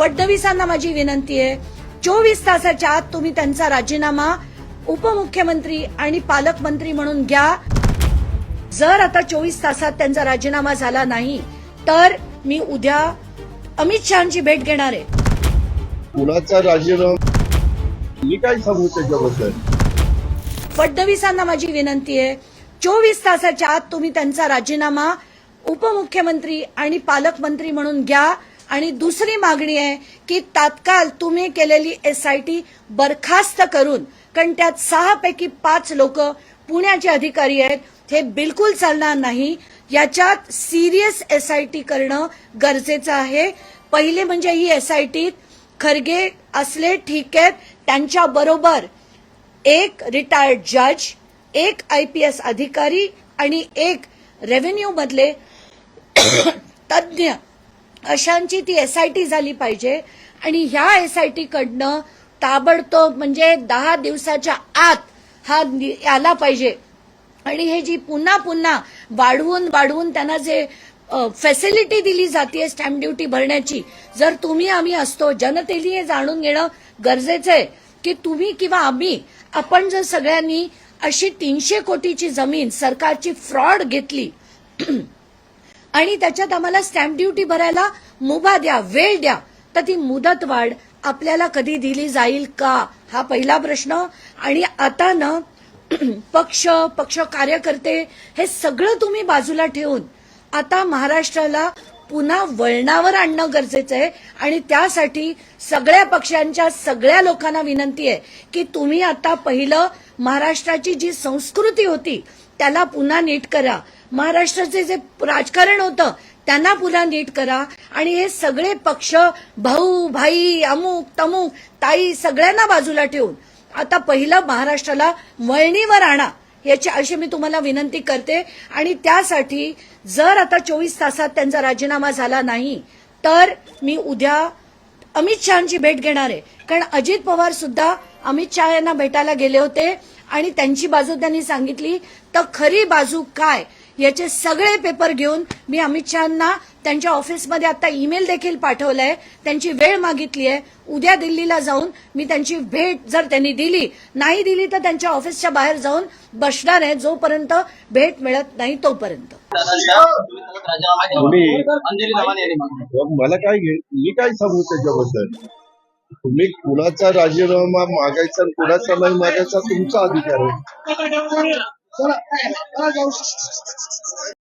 फडणवीसांना माझी विनंती आहे. चोवीस तासाच्या आत तुम्ही त्यांचा राजीनामा उपमुख्यमंत्री आणि पालकमंत्री म्हणून घ्या. जर आता चोवीस तासात त्यांचा राजीनामा झाला नाही तर मी उद्या अमित शहाची भेट घेणार आहे. कुणाचा राजीनामा? मी काय सांगू त्याच्याबद्दल? फडणवीसांना माझी विनंती आहे. चोवीस तासाच्या आत तुम्ही त्यांचा राजीनामा उपमुख्यमंत्री आणि पालकमंत्री म्हणून घ्या. आणि दुसरी मागणी आहे की तात्काळ तुम्ही केलेली एसआयटी बरखास्त करून कारण त्यात सहापैकी पाच लोक पुण्याचे अधिकारी आहेत हे बिलकुल चालणार नाही. याच्यात सिरियस एसआयटी करणं गरजेचं आहे. पहिले म्हणजे ही एसआयटीत खरगे असले ठीक आहेत त्यांच्याबरोबर एक रिटायर्ड जज एक आय पी एस अधिकारी आणि एक रेव्हेन्यू मधले तज्ज्ञ अशांची ती एस आय टी झाली पाहिजे. आणि ह्या एस आय टी कडनं ताबडतोब म्हणजे दहा दिवसाच्या आत हा नि- आला पाहिजे. आणि हे जी पुन्हा पुन्हा वाढवून वाढवून त्यांना जे फॅसिलिटी दिली जाते स्टॅम्प ड्युटी भरण्याची जर तुम्ही आम्ही असतो जनतेने हे जाणून घेणं गरजेचं आहे की तुम्ही किंवा आम्ही आपण जर सगळ्यांनी अशी तीनशे कोटीची जमीन सरकारची फ्रॉड घेतली आणि त्याच्यात आम्हाला स्टॅम्प ड्युटी भरायला मुभा द्या वेळ द्या. तर ती मुदतवाढ आपल्याला कधी दिली जाईल का? हा पहिला प्रश्न. आणि आता ना पक्ष पक्ष कार्यकर्ते हे सगळं तुम्ही बाजूला ठेवून आता महाराष्ट्राला पुन्हा वळणावर आणणं गरजेचं आहे. आणि त्यासाठी सगळ्या पक्षांच्या सगळ्या लोकांना विनंती आहे की तुम्ही आता पहिलं महाराष्ट्राची जी संस्कृती होती त्याला पुन्हा नीट करा. महाराष्ट्राचे जे राजकारण होतं त्यांना पुन्हा नीट करा. आणि हे सगळे पक्ष भाऊ भाई अमुक तमुक ताई सगळ्यांना बाजूला ठेवून आता पहिलं महाराष्ट्राला वळणीवर आणा याची अशी मी तुम्हाला विनंती करते. आणि त्यासाठी जर आता चोवीस तासात त्यांचा राजीनामा झाला नाही तर मी उद्या अमित शहाची भेट घेणार आहे. कारण अजित पवार सुद्धा अमित शहा यांना भेटायला गेले होते आणि त्यांची बाजू त्यांनी सांगितली तर खरी बाजू काय? याचे सगळे पेपर घेऊन मी अमित शहाना त्यांच्या ऑफिसमध्ये आता ईमेल देखील पाठवलाय. त्यांची वेळ मागितली आहे उद्या दिल्लीला जाऊन मी त्यांची भेट जर त्यांनी दिली नाही दिली तर त्यांच्या ऑफिसच्या बाहेर जाऊन बसणार आहे जोपर्यंत भेट मिळत नाही तोपर्यंत. मला काय घे मी काय सांगू त्याच्याबद्दल? तुम्ही कुणाचा राजीनामा मागायचा आणि कुणाचा नाही मागायचा तुमचा अधिकार आहे. Voilà. Allez, allez, allez.